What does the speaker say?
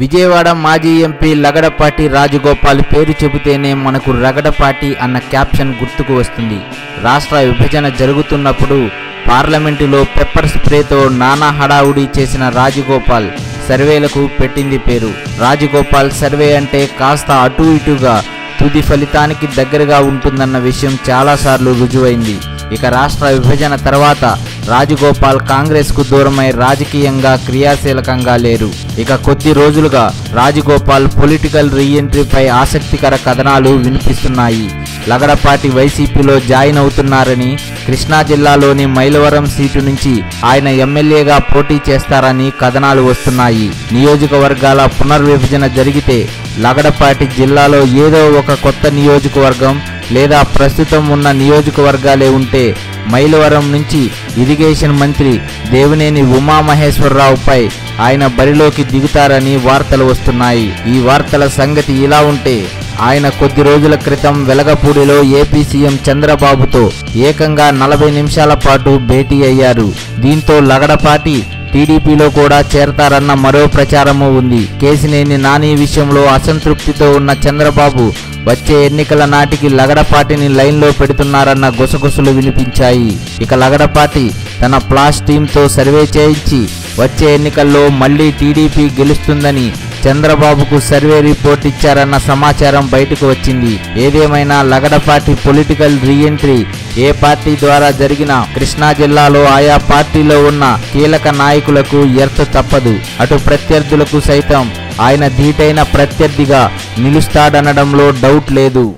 విజయవాడ మాజీ ఎంపీ లగడపాటి రాజగోపాల్ పేరు చెబితేనే మనకు రగడపాటి అన్న క్యాప్షన్ గుర్తుకు వస్తుంది. రాష్ట్ర విభజన జరుగుతున్నప్పుడు పార్లమెంటులో పెప్పర్ స్ప్రేతో నానా హడావుడి చేసిన రాజగోపాల్ సర్వేలకు పెట్టింది పేరు. రాజగోపాల్ సర్వే అంటే కాస్త అటు ఇటుగా తుది ఫలితానికి దగ్గరగా ఉంటుందన్న విషయం చాలాసార్లు రుజువైంది. ఇక రాష్ట్ర విభజన తర్వాత రాజగోపాల్ కాంగ్రెస్కు దూరమై రాజకీయంగా క్రియాశీలకంగా లేరు. ఇక కొద్ది రోజులుగా రాజగోపాల్ పొలిటికల్ రీఎంట్రీపై ఆసక్తికర కథనాలు వినిపిస్తున్నాయి. లగడపాటి వైసీపీలో జాయిన్ అవుతున్నారని కృష్ణా జిల్లాలోని మైలవరం సీటు నుంచి ఆయన ఎమ్మెల్యేగా పోటీ చేస్తారని కథనాలు వస్తున్నాయి. నియోజకవర్గాల పునర్విభజన జరిగితే లగడపాటి జిల్లాలో ఏదో ఒక కొత్త నియోజకవర్గం లేదా ప్రస్తుతం ఉన్న నియోజకవర్గాలే ఉంటే మైలవరం నుంచి ఇరిగేషన్ మంత్రి దేవినేని ఉమామహేశ్వరరావుపై ఆయన బరిలోకి దిగుతారని వార్తలు వస్తున్నాయి. ఈ వార్తల సంగతి ఇలా ఉంటే ఆయన కొద్ది రోజుల క్రితం వెలగపూడిలో ఏపీ సీఎం చంద్రబాబుతో ఏకంగా నలభై నిమిషాల పాటు భేటీ అయ్యారు. దీంతో లగడపాటి టీడీపీలో కూడా చేరతారన్న మరో ప్రచారము ఉంది. కేసినేని నాని విషయంలో అసంతృప్తితో ఉన్న చంద్రబాబు వచ్చే ఎన్నికల నాటికి లగడపాటిని లైన్లో పెడుతున్నారన్న గుసగుసలు వినిపించాయి. ఇక లగడపాటి తన ప్లాస్ టీంతో సర్వే చేయించి వచ్చే ఎన్నికల్లో మళ్ళీ టీడీపీ గెలుస్తుందని చంద్రబాబుకు సర్వే రిపోర్ట్ ఇచ్చారన్న సమాచారం బయటకు వచ్చింది. ఏదేమైనా లగడపాటి పొలిటికల్ రీఎంట్రీ ఏ పార్టీ ద్వారా జరిగినా కృష్ణా జిల్లాలో ఆయా పార్టీలో ఉన్న కీలక నాయకులకు ఎర్త తప్పదు. అటు ప్రత్యర్థులకు సైతం ఆయన ధీటైన ప్రత్యర్థిగా నిలుస్తాడనడంలో డౌట్ లేదు.